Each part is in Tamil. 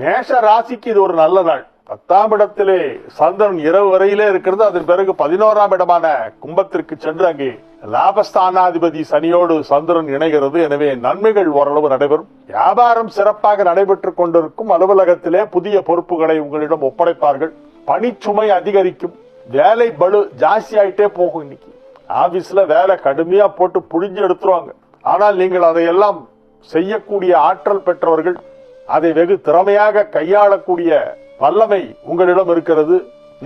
மேஷ ராசிக்கு இது ஒரு நல்ல நாள். பத்தாம் இடத்திலே சந்திரன் இரவு வரையிலே இருக்கிறது. அதன் பிறகு பதினோராம் இடமான கும்பத்திற்கு சென்று அங்கே லாபஸ்தானாதிபதி சனியோடு சந்திரன் இணைகிறது. எனவே நன்மைகள் ஓரளவு நடைபெறும். வியாபாரம் சிறப்பாக நடைபெற்றுக் கொண்டிருக்கும் அலுவலகத்திலே புதிய பொறுப்புகளை உங்களிடம் ஒப்படைப்பார்கள். பணிச்சுமை அதிகரிக்கும். வேலை பலு ஜாஸ்தி ஆயிட்டே போகும் இன்னைக்கு. ஆபீஸ்ல வேலை கடுமையா போட்டு புழிஞ்சு எடுத்துருவாங்க. ஆனால் நீங்கள் அதையெல்லாம் செய்யக்கூடிய ஆற்றல் பெற்றவர்கள் அதை வெகு திறமையாக கையாளக்கூடிய வல்லமை உங்களிடம் இருக்கிறது.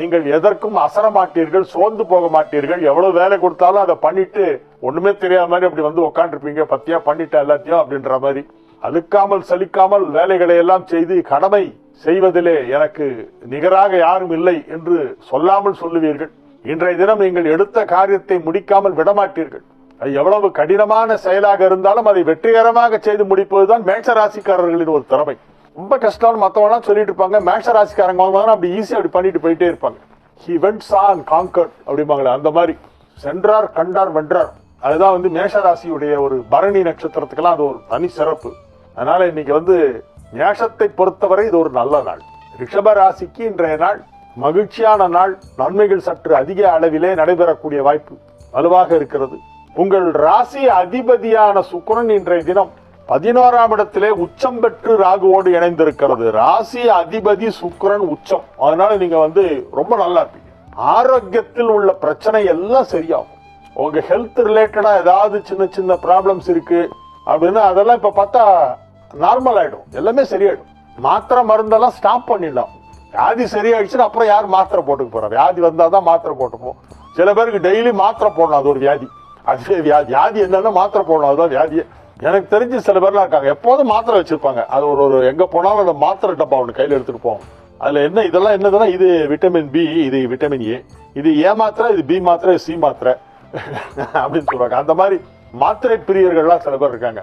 நீங்கள் எதற்கும் அசர மாட்டீர்கள் சோர்ந்து போக மாட்டீர்கள். எவ்வளவு வேலை கொடுத்தாலும் அதை பண்ணிட்டு ஒண்ணுமே தெரியாத மாதிரி அப்படி வந்து உட்காந்துருப்பீங்க பத்தியா பண்ணிட்ட எல்லாத்தையும் அப்படின்ற மாதிரி. அழுக்காமல் சலிக்காமல் வேலைகளை எல்லாம் செய்து கடமை செய்வதிலே எனக்கு நிகராக யாரும் இல்லை என்று சொல்லாமல் சொல்லுவீர்கள். இன்றைய தினம் நீங்கள் எடுத்த காரியத்தை முடிக்காமல் விடமாட்டீர்கள். எவ்வளவு கடினமான செயலாக இருந்தாலும் அதை வெற்றிகரமாக செய்து முடிப்பதுதான் மேஷ ராசிக்காரர்களின் ஒரு திறமை. ரொம்ப கஷ்டம் மற்றவங்களாம் சொல்லிட்டு இருப்பாங்க. மேஷ ராசிக்காரங்க அப்படி ஈஸியா அப்படி பண்ணிட்டு போயிட்டே இருப்பாங்க. He went saw and conquered அப்படிம்பாங்களே அந்த மாதிரி. சென்றார் கண்டார் வென்றார். அதுதான் வந்து மேஷ ராசியுடைய ஒரு பரணி நட்சத்திரத்துக்கெல்லாம் அது ஒரு தனி சிறப்பு. அதனால இன்னைக்கு வந்து மேஷத்தை பொறுத்தவரை இது ஒரு நல்ல நாள். ரிஷப ராசிக்கு இன்றைய நாள் மகிழ்ச்சியான நாள். நன்மைகள் சற்று அதிக அளவிலே நடைபெறக்கூடிய வாய்ப்பு வலுவாக இருக்கிறது. உங்கள் ராசி அதிபதியான சுக்கரன் இன்றைய தினம் பதினோராம் இடத்திலே உச்சம் பெற்று ராகுவோடு இணைந்திருக்கிறது. ராசி அதிபதி சுக்கரன் உச்சம். அதனால நீங்க வந்து ரொம்ப நல்லா இருப்பீங்க. ஆரோக்கியத்தில் உள்ள பிரச்சனை எல்லாம் சரியாகும். உங்க ஹெல்த் ரிலேட்டடா ஏதாவது சின்ன சின்ன ப்ராப்ளம்ஸ் இருக்கு அப்படின்னு அதெல்லாம் இப்ப பார்த்தா நார்மல் ஆயிடும். எல்லாமே சரியாயிடும். மாத்திரை மருந்தெல்லாம் ஸ்டாப் பண்ணிடலாம். வியாதி சரியாயிடுச்சுன்னா அப்புறம் யார் மாத்திரை போட்டுக்க போறா? வியாதி வந்தாதான் மாத்திரை போட்டுப்போம். சில பேருக்கு டெய்லி மாத்திரை போடணும் அது ஒரு வியாதி. அதுவே வியாதி வியாதி என்னன்னா மாத்திரை போடணும். அதுதான் வியாதியே எனக்கு தெரிஞ்சு சில பேர்லாம் இருக்காங்க. எப்போதும் மாத்திரை வச்சிருப்பாங்க. அது ஒரு ஒரு எங்க போனாலும் அந்த மாத்திரை டப்பா ஒன்று கையில் எடுத்துட்டு போவோம். அதுல என்ன இதெல்லாம் என்னதுன்னா இது விட்டமின் பி இது விட்டமின் ஏ இது ஏ மாத்திரை இது பி மாத்திரை சி மாத்திரை. அப்படின்னு சொல்றாங்க. அந்த மாதிரி மாத்திரை பிரியர்கள்லாம் சில பேர் இருக்காங்க.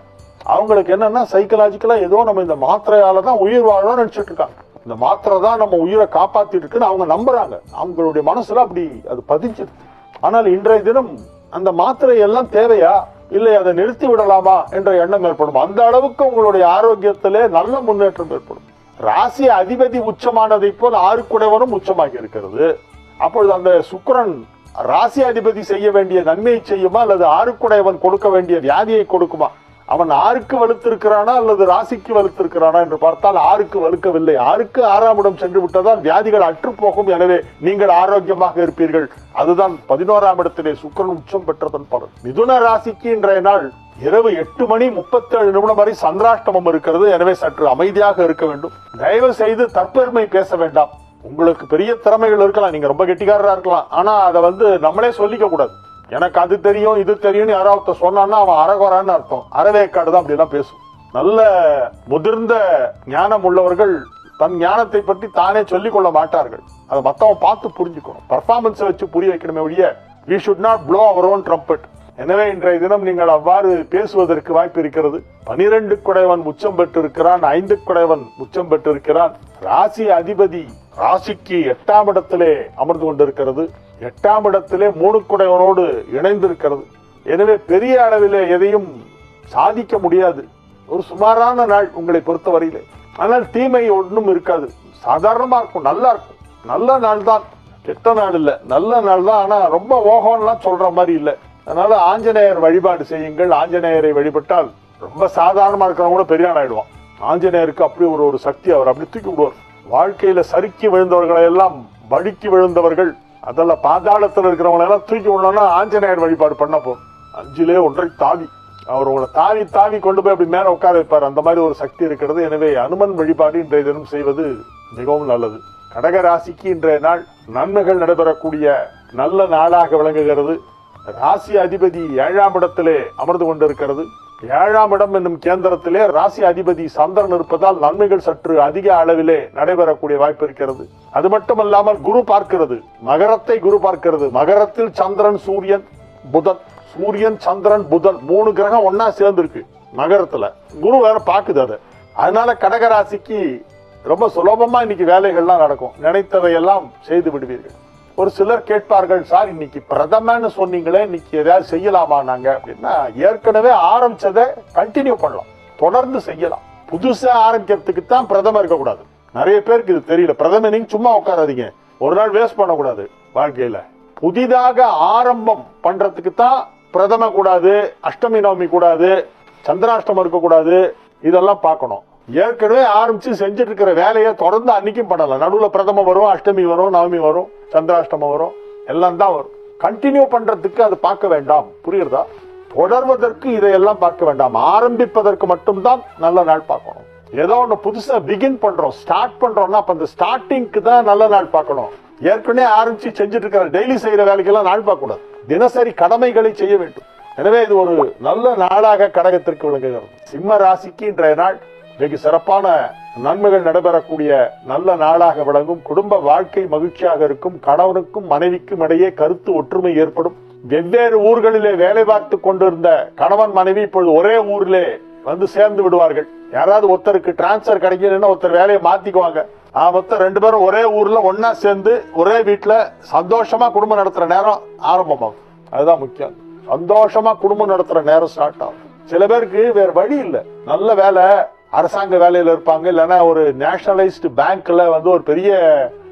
அவங்களுக்கு என்னன்னா சைக்கலாஜிக்கலா ஏதோ நம்ம இந்த மாத்திரையால தான் உயிர் வாழணும்னு நினைச்சிட்டு இருக்காங்க. இந்த மாத்திரை தான் நம்ம உயிரை காப்பாத்திட்டு இருக்குன்னு அவங்க நம்புறாங்க. அவங்களுடைய மனசுல அப்படி அது பதிஞ்சிருக்கு ஆனால் இன்றைய தினம் அந்த மாத்திரை எல்லாம் தேவையா? இல்லை அதை நிறுத்தி விடலாமா என்ற எண்ணம் ஏற்படும். அந்த அளவுக்கு உங்களுடைய ஆரோக்கியத்திலே நல்ல முன்னேற்றம் ஏற்படும். ராசி அதிபதி உச்சமானதை போல் ஆறுக்குடைவனும் உச்சமாகி இருக்கிறது. அப்பொழுது அந்த சுக்கரன் ராசி அதிபதி செய்ய வேண்டிய நன்மையை செய்யுமா? அல்லது ஆறுக்குடையவன் கொடுக்க வேண்டிய வியாதியை கொடுக்குமா? அவன் ஆறுக்கு வலுத்திருக்கிறானா அல்லது ராசிக்கு வலுத்திருக்கிறானா என்று பார்த்தால் ஆறுக்கு வலுக்கவில்லை. ஆறுக்கு ஆறாம் இடம் சென்று விட்டதால் வியாதிகள் அற்று போகும் எனவே நீங்கள் ஆரோக்கியமாக இருப்பீர்கள். அதுதான் பதினோராம் இடத்திலே சுக்கிரன் உச்சம் பெற்றதன் பலன். மிதுன ராசிக்கு இன்றைய நாள் இரவு எட்டு மணி முப்பத்தேழு நிமிடம் வரை சந்திராஷ்டமம் இருக்கிறது. எனவே சற்று அமைதியாக இருக்க வேண்டும். தயவு செய்து தற்பெருமை பேச வேண்டாம். உங்களுக்கு பெரிய திறமைகள் இருக்கலாம். நீங்க ரொம்ப கெட்டிக்காரரா இருக்கலாம். ஆனா அதை வந்து நம்மளே சொல்லிக்க கூடாது. எனக்கு அது தெரியும் இது தெரியும்னு யாராவது சொன்னான்னா அவன் அறகுறான்னு அர்த்தம். அறவேக்காடு தான் அப்படிலாம் பேசும். நல்ல முதிர்ந்த ஞானம் உள்ளவர்கள் தன் ஞானத்தை பற்றி தானே சொல்லிக் கொள்ள மாட்டார்கள். அதை மத்தவன் பார்த்து புரிஞ்சுக்கணும். பர்ஃபார்மன்ஸை வச்சு புரிய வைக்கணுமே ஒழிய we should not blow our own trumpet எனவே இன்றைய தினம் நீங்கள் அவ்வாறு பேசுவதற்கு வாய்ப்பு இருக்கிறது. பனிரெண்டு குடைவன் உச்சம் பெற்றிருக்கிறான் ஐந்து குடைவன் உச்சம் பெற்றிருக்கிறான். ராசி அதிபதி ராசிக்கு எட்டாம் இடத்திலே அமர்ந்து கொண்டிருக்கிறது. எட்டாம் இடத்திலே மூணு இணைந்திருக்கிறது. எனவே பெரிய அளவிலே எதையும் சாதிக்க முடியாது. ஒரு சுமாரான நாள் உங்களை பொறுத்தவரையிலே. ஆனால் தீமை ஒன்றும் இருக்காது. சாதாரணமா இருக்கும் நல்லா இருக்கும் நல்ல நாள் தான் கெட்ட நாள் இல்லை. நல்ல நாள் தான் ஆனா ரொம்ப ஓகம்லாம் சொல்ற மாதிரி இல்லை. அதனால ஆஞ்சநேயர் வழிபாடு செய்யுங்கள். ஆஞ்சநேயரை வழிபட்டால் ரொம்ப சாதாரணமா இருக்கிறவங்க கூட பெரிய ஆயிடுவான் ஆஞ்சநேயருக்கு அப்படி ஒரு ஒரு சக்தி அவர் அப்படி தூக்கி விடுவார். வாழ்க்கையில சறுக்கி விழுந்தவர்களை எல்லாம் வழுக்கி விழுந்தவர்கள் அதெல்லாம் பாதாளத்தில் இருக்கிறவங்களை எல்லாம் தூக்கி விடணும்னா ஆஞ்சநேயர் வழிபாடு பண்ண போதும் அஞ்சிலே ஒன்றை தாவி. அவர் உங்களை தாவி தாவி கொண்டு போய் அப்படி மேல உட்கார வைப்பார். அந்த மாதிரி ஒரு சக்தி இருக்கிறது. எனவே அனுமன் வழிபாடு இன்றைய தினம் செய்வது மிகவும் நல்லது. கடக ராசிக்கு இன்றைய நாள் நன்மைகள் நடைபெறக்கூடிய நல்ல நாளாக விளங்குகிறது. ராசி அதிபதி ஏழாம் இடத்திலே அமர்ந்து கொண்டிருக்கிறது. ஏழாம் இடம் என்னும் கேந்திரத்திலே ராசி அதிபதி சந்திரன் இருப்பதால் நன்மைகள் சற்று அதிக அளவிலே நடைபெறக்கூடிய வாய்ப்பு இருக்கிறது. அது மட்டுமல்லாமல் குரு பார்க்கிறது. மகரத்தை குரு பார்க்கிறது. மகரத்தில் சந்திரன் சூரியன் புதன். சூரியன் சந்திரன் புதன் மூணு கிரகம் ஒன்னா சேர்ந்துருக்கு மகரத்துல. குரு வேற பாக்குது அதை. அதனால கடகராசிக்கு ரொம்ப சுலபமா இன்னைக்கு வேலைகள்லாம் நடக்கும். நினைத்ததையெல்லாம் செய்து விடுவீர்கள். ஒரு சிலர் கேட்பார்கள் சார் இன்னைக்கு பிரதமன்னு சொன்னீங்களே இன்னைக்கு ஏதாவது செய்யலாமா நாங்க அப்படின்னா ஏற்கனவே ஆரம்பிச்சதை கண்டினியூ பண்ணலாம். தொடர்ந்து செய்யலாம். புதுசா ஆரம்பிக்கிறதுக்கு தான் பிரதமர் இருக்கக்கூடாது. நிறைய பேருக்கு இது தெரியல. பிரதம நீங்க சும்மா உட்காராதீங்க. ஒரு நாள் வேஸ்ட் பண்ணக்கூடாது வாழ்க்கையில. புதிதாக ஆரம்பம் பண்றதுக்கு தான் பிரதம கூடாது அஷ்டமி நவமி கூடாது சந்திராஷ்டமம் இருக்கக்கூடாது இதெல்லாம் பார்க்கணும். ஏற்கனவே ஆரம்பிச்சு செஞ்சுட்டு இருக்கிற வேலையை தொடர்ந்து அன்னைக்கும் பண்ணலாம் நடுவில் பிரதம வரும் அஷ்டமி வரும் நவமி வரும் சந்திராஷ்டமம் வரும் எல்லாம் தான் வரும். கண்டினியூ பண்றதுக்கு அது பார்க்க வேண்டாம். புரியுறதா? தொடர்வதற்கு இதையெல்லாம் பார்க்க வேண்டாம். ஆரம்பிப்பதற்கு மட்டும்தான் நல்ல நாள் பார்க்கணும். ஏதோ ஒண்ணு புதுசா பிகின் பண்றோம் ஸ்டார்ட் பண்றோம்னா அப்ப அந்த ஸ்டார்டிங்க்கு தான் நல்ல நாள் பார்க்கணும். ஏற்கனவே ஆரம்பிச்சு செஞ்சுட்டு இருக்கிற டெய்லி செய்யற வேலைக்கெல்லாம் நாள் பார்க்க கூடாது தினசரி கடமைகளை செய்ய வேண்டும். எனவே இது ஒரு நல்ல நாளாக கடகத்திற்கு விளங்குகிறது. சிம்ம ராசிக்கு இன்றைய நாள். வெகு சிறப்பான நன்மைகள் நடைபெறக்கூடிய நல்ல நாளாக விளங்கும். குடும்ப வாழ்க்கை மகிழ்ச்சியாக இருக்கும். கணவனுக்கும் மனைவிக்கும் இடையே கருத்து ஒற்றுமை ஏற்படும். வெவ்வேறு ஊர்களிலே வேலை பார்த்து கொண்டிருந்த கணவன் மனைவி இப்பொழுது ஒரே ஊரிலே வந்து சேர்ந்து விடுவார்கள். யாராவது ஒருத்தருக்கு டிரான்ஸ்பர் கிடைக்கலன்னா ஒருத்தர் வேலையை மாத்திக்குவாங்க. ஆ, மொத்தம் ரெண்டு பேரும் ஒரே ஊர்ல ஒன்னா சேர்ந்து ஒரே வீட்டுல சந்தோஷமா குடும்பம் நடத்துற நேரம் ஆரம்பமாகும். அதுதான் முக்கியம். சந்தோஷமா குடும்பம் நடத்துற நேரம் ஸ்டார்ட் ஆகும். சில பேருக்கு வேற வழி இல்லை. நல்ல வேலை அரசாங்க வேலையில் இருப்பாங்க. இல்லைன்னா ஒரு நேஷனலைஸ்டு பேங்க்ல வந்து ஒரு பெரிய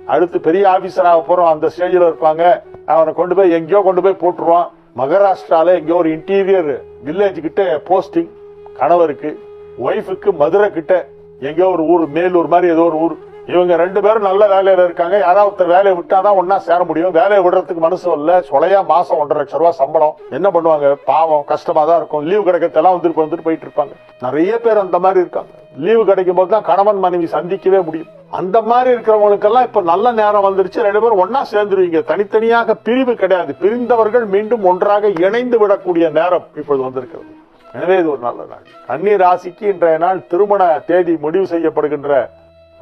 அடுத்து பெரிய ஆபீசராக போகிறோம் அந்த ஸ்டேஜில் இருப்பாங்க. அவனை கொண்டு போய் எங்கேயோ கொண்டு போய் போட்டுருவான். மகாராஷ்டிராவில் எங்கேயோ ஒரு இன்டீரியர் வில்லேஜ் கிட்ட போஸ்டிங் கணவருக்கு ஒய்ஃபுக்கு மதுரை கிட்ட எங்கேயோ ஒரு ஊர் மேலூர் மாதிரி ஏதோ ஒரு ஊர். இவங்க ரெண்டு பேரும் நல்ல வேலையில இருக்காங்க. யாராவது வேலையை விட்டாதான் ஒன்னா சேர முடியும். வேலையை விடுறதுக்கு மனசு இல்ல. சொலையா மாசம் ஒன்றரை லட்சம் ரூபாய் சம்பளம். என்ன பண்ணுவாங்க? பாவம் கஷ்டமா தான் இருக்கும். லீவு கிடைக்கிறதெல்லாம் வந்துட்டு வந்துட்டு போயிட்டு இருப்பாங்க. நிறைய பேர் அந்த மாதிரி இருக்காங்க. லீவு கிடைக்கும் போது தான் கணவன் மனைவி சந்திக்கவே முடியும். அந்த மாதிரி இருக்கிறவங்களுக்கெல்லாம் இப்ப நல்ல நேரம் வந்துருச்சு. ரெண்டு பேரும் ஒன்னா சேர்ந்துருவீங்க. தனித்தனியாக பிரிவு கிடையாது. பிரிந்தவர்கள் மீண்டும் ஒன்றாக இணைந்து விடக்கூடிய நேரம் இப்பொழுது வந்திருக்கிறது. எனவே இது ஒரு நல்ல நாள். கன்னி ராசிக்கு இன்றைய நாள் திருமண தேதி முடிவு செய்யப்படுகின்ற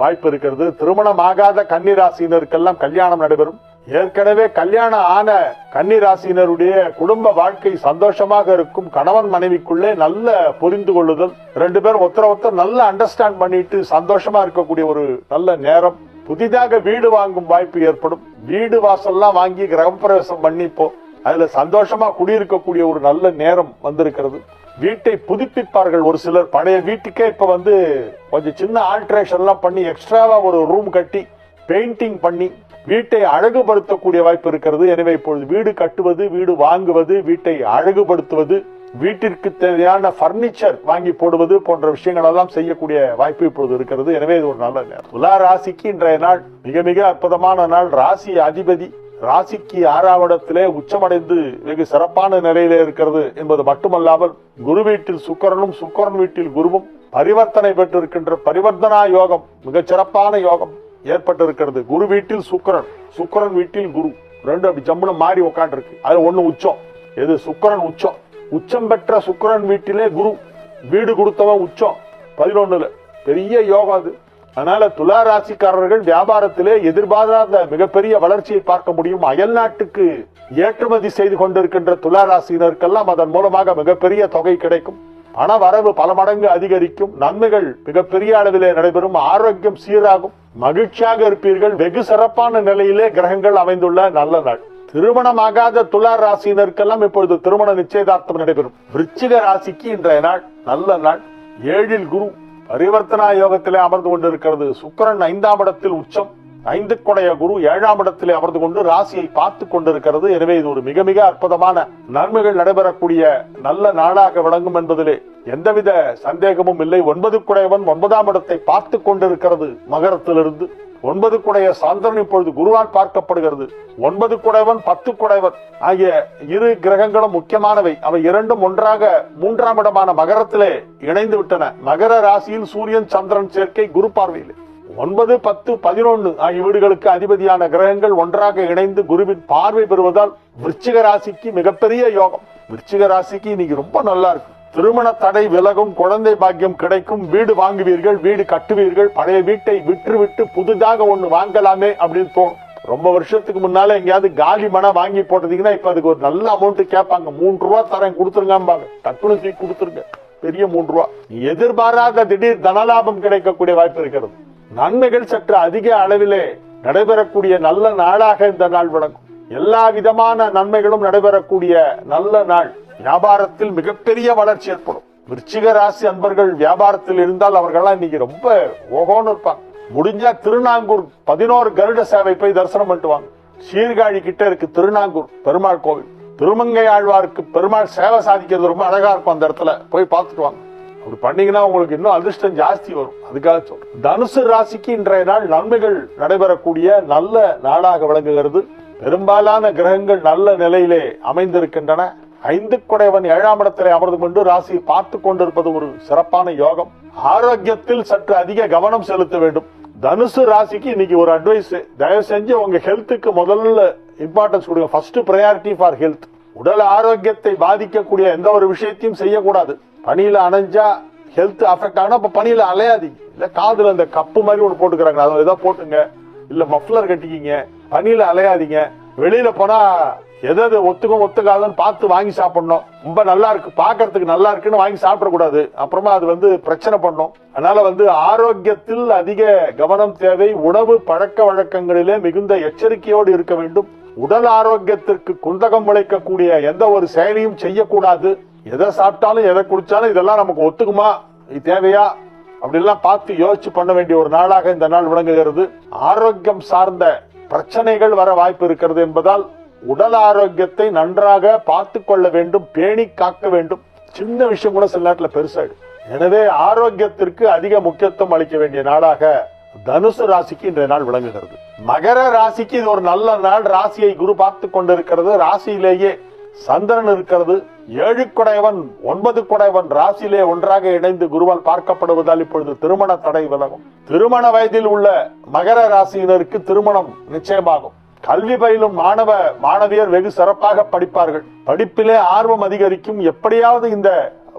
வாய்ப்பு இருக்கிறது. திருமணம் ஆகாத கன்னி ராசியினருக்கெல்லாம் கல்யாணம் நடைபெறும். ஏற்கனவே கல்யாணம் ஆன கன்னி ராசியினருடைய குடும்ப வாழ்க்கை சந்தோஷமாக இருக்கும் கணவன் மனைவிக்குள்ளே நல்ல புரிந்து கொள்ளுதல் ரெண்டு பேரும் ஒருத்தர ஒருத்தர் நல்ல அண்டர்ஸ்டாண்ட் பண்ணிட்டு சந்தோஷமா இருக்கக்கூடிய ஒரு நல்ல நேரம். புதிதாக வீடு வாங்கும் வாய்ப்பு ஏற்படும். வீடு வாசல்லாம் வாங்கி கிரகப்பிரவேசம் பண்ணி இப்போ அதுல சந்தோஷமா குடியிருக்கக்கூடிய ஒரு நல்ல நேரம் வந்திருக்கிறது. வீட்டை புதுப்பிப்பார்கள் ஒரு சிலர். பழைய வீட்டுக்கே இப்ப வந்து கொஞ்சம் சின்ன ஆல்ட்ரேஷன்லாம் பண்ணி எக்ஸ்ட்ராவா ஒரு ரூம் கட்டி பெயிண்டிங் பண்ணி வீட்டை அழகுபடுத்தக்கூடிய வாய்ப்பு இருக்கிறது. எனவே இப்பொழுது வீடு கட்டுவது வீடு வாங்குவது வீட்டை அழகுபடுத்துவது வீட்டிற்கு தேவையான பர்னிச்சர் வாங்கி போடுவது போன்ற விஷயங்கள் எல்லாம் செய்யக்கூடிய வாய்ப்பு இப்பொழுது இருக்கிறது. எனவே இது ஒரு நல்ல நேரம். துலா ராசிக்கு இன்றைய நாள் மிக மிக அற்புதமான நாள். ராசி அதிபதி ராசிக்கு ஆறாம் இடத்திலே உச்சமடைந்து வெகு சிறப்பான நிலையிலே இருக்கிறது என்பது மட்டுமல்லாமல் குரு வீட்டில் சுக்கிரனும் சுக்கிரன் வீட்டில் குருவும் பரிவர்த்தனை பெற்றிருக்கின்ற பரிவர்த்தனா யோகம் மிகச்சிறப்பான யோகம் ஏற்பட்டிருக்கிறது. குரு வீட்டில் சுக்கரன் சுக்கரன் வீட்டில் குரு. ரெண்டு அப்படி ஜம்முன மாறி உட்காந்துருக்கு அது ஒண்ணு உச்சம். எது? சுக்கிரன் உச்சம். உச்சம் பெற்ற சுக்கரன் வீட்டிலே குரு. வீடு கொடுத்தவன் உச்சம். பதினொன்னுல. பெரிய யோகம் அது. அதனால துலா ராசிக்காரர்கள் வியாபாரத்திலே எதிர்பாராத மிகப்பெரிய வளர்ச்சியை பார்க்க முடியும். அயல் நாட்டுக்கு ஏற்றுமதி செய்து கொண்டிருக்கின்ற துலா ராசியினருக்கெல்லாம் அதன் மூலமாக மிகப்பெரிய தொகை கிடைக்கும். பண வரவு பல மடங்கு அதிகரிக்கும். நன்மைகள் மிகப்பெரிய அளவிலே நடைபெறும். ஆரோக்கியம் சீராகும். மகிழ்ச்சியாக இருப்பீர்கள். வெகு சிறப்பான நிலையிலே கிரகங்கள் அமைந்துள்ள நல்ல நாள். திருமணமாகாத துலா ராசியினருக்கெல்லாம் இப்பொழுது திருமண நிச்சயதார்த்தம் நடைபெறும். விருச்சிக ராசிக்கு இன்றைய நாள் நல்ல நாள். ஏழில் குரு பரிவர்த்தனா யோகத்திலே அமர்ந்து கொண்டிருக்கிறது. சுக்கரன் ஐந்தாம் இடத்தில் உச்சம். ஐந்து கொடைய குரு ஏழாம் இடத்திலே அமர்ந்து கொண்டு ராசியை பார்த்து கொண்டிருக்கிறது. எனவே இது ஒரு மிக மிக அற்புதமான நன்மைகள் நடைபெறக்கூடிய நல்ல நாளாக விளங்கும் என்பதிலே எந்தவித சந்தேகமும் இல்லை. ஒன்பது குடையவன் ஒன்பதாம் இடத்தை பார்த்து கொண்டிருக்கிறது மகரத்திலிருந்து. ஒன்பது குடைய சந்திரன் இப்பொழுது குருவால் பார்க்கப்படுகிறது. ஒன்பது குடைவன் பத்து குடைவன் ஆகிய இரு கிரகங்களும் முக்கியமானவை. அவை இரண்டும் ஒன்றாக மூன்றாம் இடமான மகரத்திலே இணைந்து விட்டன. மகர ராசியில் சூரியன் சந்திரன் சேர்க்கை குரு பார்வையில். ஒன்பது பத்து பதினொன்னு ஆகிய வீடுகளுக்கு அதிபதியான கிரகங்கள் ஒன்றாக இணைந்து குருவின் பார்வை பெறுவதால் விருச்சிக ராசிக்கு மிகப்பெரிய யோகம். விருச்சிக ராசிக்கு இன்னைக்கு ரொம்ப நல்லா இருக்கு. திருமண தடை விலகும் குழந்தை பாக்கியம் கிடைக்கும் வீடு வாங்குவீர்கள் வீடு கட்டுவீர்கள் பழைய வீட்டை விற்றுவிட்டு புதுதாக ஒண்ணு வாங்கலாமே அப்படின்னு தோணும் ரொம்ப வருஷத்துக்கு முன்னால எங்கேயாவது காலி மனம் வாங்கி போட்டதீங்கன்னா இப்ப அதுக்கு ஒரு நல்ல அமௌண்ட் கேட்பாங்க. மூன்று ரூபா தரேன் கொடுத்துருங்கம்பாங்க. டக்குனு தூக்கி கொடுத்துருங்க. பெரிய மூன்று ரூபா. எதிர்பாராத திடீர் தனலாபம் கிடைக்கக்கூடிய வாய்ப்பு இருக்கிறது. நன்மைகள் சற்று அதிக அளவிலே நடைபெறக்கூடிய நல்ல நாளாக இந்த நாள் விளங்கும். எல்லா விதமான நன்மைகளும் நடைபெறக்கூடிய நல்ல நாள். வியாபாரத்தில் மிகப்பெரிய வளர்ச்சி ஏற்படும். விருச்சிக ராசி அன்பர்கள் வியாபாரத்தில் இருந்தால் அவர்கள்லாம் இன்னைக்கு ரொம்ப ஓகோன்னு இருப்பாங்க. முடிஞ்சா திருநாங்கூர் பதினோரு கருட சேவை போய் தரிசனம் பண்ணிட்டு வாங்க சீர்காழி கிட்ட இருக்கு திருநாங்கூர் பெருமாள் கோவில். திருமங்கை ஆழ்வாருக்கு பெருமாள் சேவை சாதிக்கிறது ரொம்ப அழகா இருக்கும் அந்த இடத்துல. போய் பார்த்துட்டு வாங்க அப்படி பண்ணீங்கன்னா உங்களுக்கு இன்னும் அதிர்ஷ்டம் ஜாஸ்தி வரும். அதுக்காக சொல்றேன். தனுசு ராசிக்கு இன்றைய நாள் நன்மைகள் நடைபெறக்கூடிய நல்ல நாளாக விளங்குகிறது. பெரும்பாலான கிரகங்கள் நல்ல நிலையிலே அமைந்திருக்கின்றன. ஐந்து குடைவன் ஏழாம் இடத்திலே அமர்ந்து கொண்டு ராசியை பார்த்து கொண்டிருப்பது ஒரு சிறப்பான யோகம். ஆரோக்கியத்தில் சற்று அதிக கவனம் செலுத்த வேண்டும். தனுசு ராசிக்கு இன்னைக்கு ஒரு அட்வைஸ் தயவு செஞ்சு உங்க ஹெல்த்துக்கு முதல்ல இம்பார்ட்டன்ஸ் கொடுங்க. ஃபர்ஸ்ட் ப்ரையாரிட்டி ஃபார் ஹெல்த் உடல் ஆரோக்கியத்தை பாதிக்கக்கூடிய எந்த ஒரு விஷயத்தையும் செய்யக்கூடாது. பணியில அணைஞ்சா ஹெல்த் அஃபெக்ட் ஆனா அப்ப பணியில அலையாதீங்க. இல்ல காதுல அந்த கப்பு மாதிரி ஒன்று போட்டுக்கிறாங்க. அதை ஏதோ போட்டுங்க. இல்ல மஃப்ளர் கட்டிக்கிங்க. பணியில அலையாதீங்க. வெளியில போனா எது எது ஒத்துக்கும் ஒத்துக்காதுன்னு பார்த்து வாங்கி சாப்பிடணும். ரொம்ப நல்லா இருக்கு. பார்க்கிறதுக்கு நல்லா இருக்குன்னு வாங்கி சாப்பிடக்கூடாது. அப்புறமா அது வந்து பிரச்சனை பண்ணும். அதனால வந்து ஆரோக்கியத்தில் அதிக கவனம் தேவை. உணவு பழக்க வழக்கங்களிலே மிகுந்த எச்சரிக்கையோடு இருக்க வேண்டும். உடல் ஆரோக்கியத்திற்கு குந்தகம் விளைக்கக்கூடிய எந்த ஒரு செயலையும் செய்யக்கூடாது. எதை சாப்பிட்டாலும் எதை குடிச்சாலும் இதெல்லாம் நமக்கு ஒத்துக்குமா? இது தேவையா? அப்படிலாம் பார்த்து யோசிச்சு பண்ண வேண்டிய ஒரு நாளாக இந்த நாள் விளங்குகிறது. ஆரோக்கியம் சார்ந்த பிரச்சனைகள் வர வாய்ப்பு இருக்கிறது என்பதால் உடல் ஆரோக்கியத்தை நன்றாக பார்த்து கொள்ள வேண்டும் பேணி காக்க வேண்டும். சின்ன விஷயம் கூட சில நேரத்தில் பெருசாயிடும். எனவே ஆரோக்கியத்திற்கு அதிக முக்கியத்துவம் அளிக்க வேண்டிய நாளாக தனுசு ராசிக்கு இன்றைய நாள் விளங்குகிறது. மகர ராசிக்கு இது ஒரு நல்ல நாள். ராசியை குரு பார்த்து கொண்டிருக்கிறது. ராசியிலேயே சந்திரன் இருக்கிறது. ஏழு குடையவன் ஒன்பது குடைவன் ராசியிலே ஒன்றாக இணைந்து குருவால் பார்க்கப்படுவதால் இப்பொழுது திருமண தடை விலகும். திருமண வயதில் உள்ள மகர ராசியினருக்கு திருமணம் நிச்சயமாகும். கல்வி பயிலும் மாணவ மாணவியர் வெகு சிறப்பாக படிப்பார்கள். படிப்பிலே ஆர்வம் அதிகரிக்கும். எப்படியாவது இந்த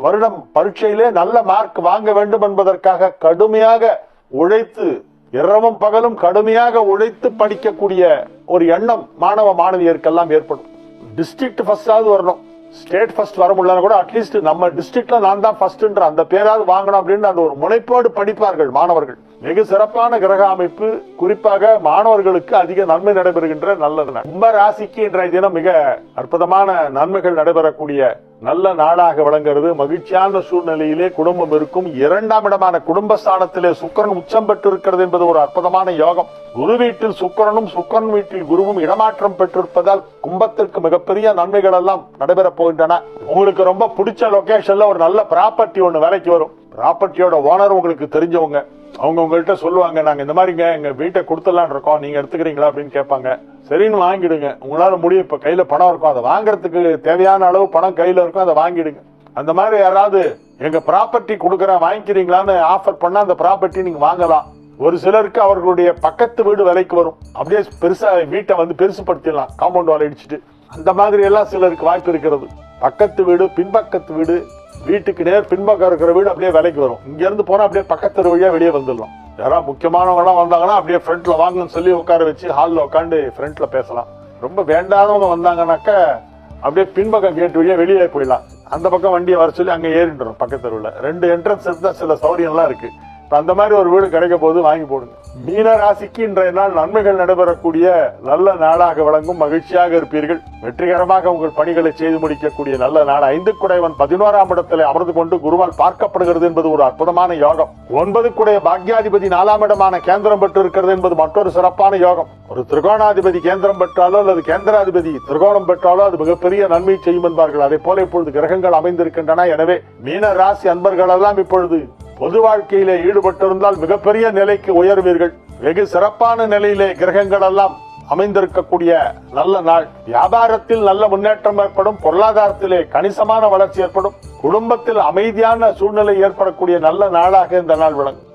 வருடம் பரீட்சையிலே நல்ல மார்க் வாங்க வேண்டும் என்பதற்காக கடுமையாக உழைத்து இரவும் பகலும் கடுமையாக உழைத்து படிக்கக்கூடிய ஒரு எண்ணம் மாணவ மாணவியருக்கெல்லாம் ஏற்படும். டிஸ்ட்ரிக்ட் ஃபர்ஸ்டாவது வரணும். ஸ்டேட் ஃபர்ஸ்ட் வர முடியலனா கூட அட்லீஸ்ட் நம்ம டிஸ்ட்ரிக்ட்ல நான் தான் ஃபர்ஸ்ட்ன்ற அந்த பேராவது வாங்கணும் அப்படின்னு அந்த ஒரு முனைப்போடு படிப்பார்கள் மாணவர்கள். மிக சிறப்பான கிரக அமைப்பு குறிப்பாக மாணவர்களுக்கு அதிக நன்மை நடைபெறுகின்ற நல்லது கும்ப ராசிக்கு இன்றைய தினம் மிக அற்புதமான நன்மைகள் நடைபெறக்கூடிய நல்ல நாளாக விளங்குகிறது. மகிழ்ச்சியான சூழ்நிலையிலே குடும்பம் இருக்கும். இரண்டாம் இடமான குடும்பஸ்தானத்திலே சுக்கரன் உச்சம் பெற்றிருக்கிறது என்பது ஒரு அற்புதமான யோகம். குரு வீட்டில் சுக்கரனும் சுக்கரன் வீட்டில் குருவும் இடமாற்றம் பெற்றிருப்பதால் கும்பத்திற்கு மிகப்பெரிய நன்மைகள் எல்லாம் நடைபெறப் போகின்றன. உங்களுக்கு ரொம்ப பிடிச்ச லொகேஷன்ல ஒரு நல்ல ப்ராப்பர்ட்டி ஒன்று வேலைக்கு வரும். ப்ராப்பர்ட்டியோட ஓனர் உங்களுக்கு தெரிஞ்சவங்க. அவங்க உங்கள்கிட்ட சொல்லுவாங்க நாங்க இந்த மாதிரிங்க எங்க வீட்டை கொடுத்துடலான் இருக்கோம். நீங்க எடுத்துக்கிறீங்களா? அப்படின்னு கேட்பாங்க. சரின்னு வாங்கிடுங்க. உங்களால முடியும். இப்ப கையில பணம் இருக்கும். அதை வாங்குறதுக்கு தேவையான அளவு பணம் கையில இருக்கும். அதை வாங்கிடுங்க. அந்த மாதிரி யாராவது எங்க ப்ராப்பர்ட்டி கொடுக்குறேன் வாங்கிக்கிறீங்களான்னு ஆஃபர் பண்ணால் அந்த ப்ராப்பர்ட்டி நீங்க வாங்கலாம். ஒரு சிலருக்கு அவர்களுடைய பக்கத்து வீடு விலைக்கு வரும். அப்படியே பெருசா வீட்டை வந்து பெருசுப்படுத்திடலாம். காம்பவுண்ட் வால் அடிச்சுட்டு அந்த மாதிரி எல்லாம் சிலருக்கு வாய்ப்பு இருக்கிறது. பக்கத்து வீடு பின்பக்கத்து வீடு வீட்டுக்கு நேர் பின்பக்கம் இருக்கிற வீடு அப்படியே விலைக்கு வரும். இங்கேருந்து போனால் அப்படியே பக்கத்து வழியாக வெளியே வந்துடலாம். யாராவது முக்கியமானவங்களாம் வந்தாங்கன்னா அப்படியே ஃப்ரண்ட்ல வாங்கன்னு சொல்லி உட்கார வச்சு ஹாலில் உட்காந்து ஃப்ரண்ட்ல பேசலாம். ரொம்ப வேண்டாதவங்க வந்தாங்கன்னாக்க அப்படியே பின்பக்கம் கேட்டு வழியாக வெளியே போயிடலாம். அந்த பக்கம் வண்டியை வர சொல்லி அங்கே ஏறின்றோம் பக்கத்து தெருவில். ரெண்டு என்ட்ரன்ஸ் இருந்தால் சில சௌரியம்லாம் இருக்குது அந்த மாதிரி ஒரு வீடு கிடைக்க போது வாங்கி போடுங்க. மீன ராசிக்கு இன்றைய நாள் நன்மைகள் நடைபெறக்கூடிய நல்ல நாளாக விளங்கும் மகிழ்ச்சியாக இருப்பீர்கள். வெற்றிகரமாக உங்கள் பணிகளை செய்து முடிக்கக்கூடிய நல்ல நாள். ஐந்து குடைவன் பதினோராம் இடத்தில் அமர்ந்து கொண்டு குருவால் பார்க்கப்படுகிறது என்பது ஒரு அற்புதமான யோகம். ஒன்பது குடைய பாக்யாதிபதி நாலாம் இடமான கேந்திரம் பெற்றிருக்கிறது என்பது மற்றொரு சிறப்பான யோகம். ஒரு திரிகோணாதிபதி கேந்திரம் பெற்றாலோ அல்லது கேந்திராதிபதி திரிகோணம் பெற்றாலோ அது மிகப்பெரிய நன்மை செய்யும் என்பார்கள். அதே போல இப்பொழுது கிரகங்கள் அமைந்திருக்கின்றன. எனவே மீன ராசி அன்பர்கள் எல்லாம் இப்பொழுது பொது வாழ்க்கையிலே ஈடுபட்டிருந்தால் மிகப்பெரிய நிலைக்கு உயர்வீர்கள். வெகு சிறப்பான நிலையிலே கிரகங்கள் எல்லாம் அமைந்திருக்கக்கூடிய நல்ல நாள். வியாபாரத்தில் நல்ல முன்னேற்றம் ஏற்படும். பொருளாதாரத்திலே கணிசமான வளர்ச்சி ஏற்படும். குடும்பத்தில் அமைதியான சூழ்நிலை ஏற்படக்கூடிய நல்ல நாளாக இந்த நாள் விளங்கும்.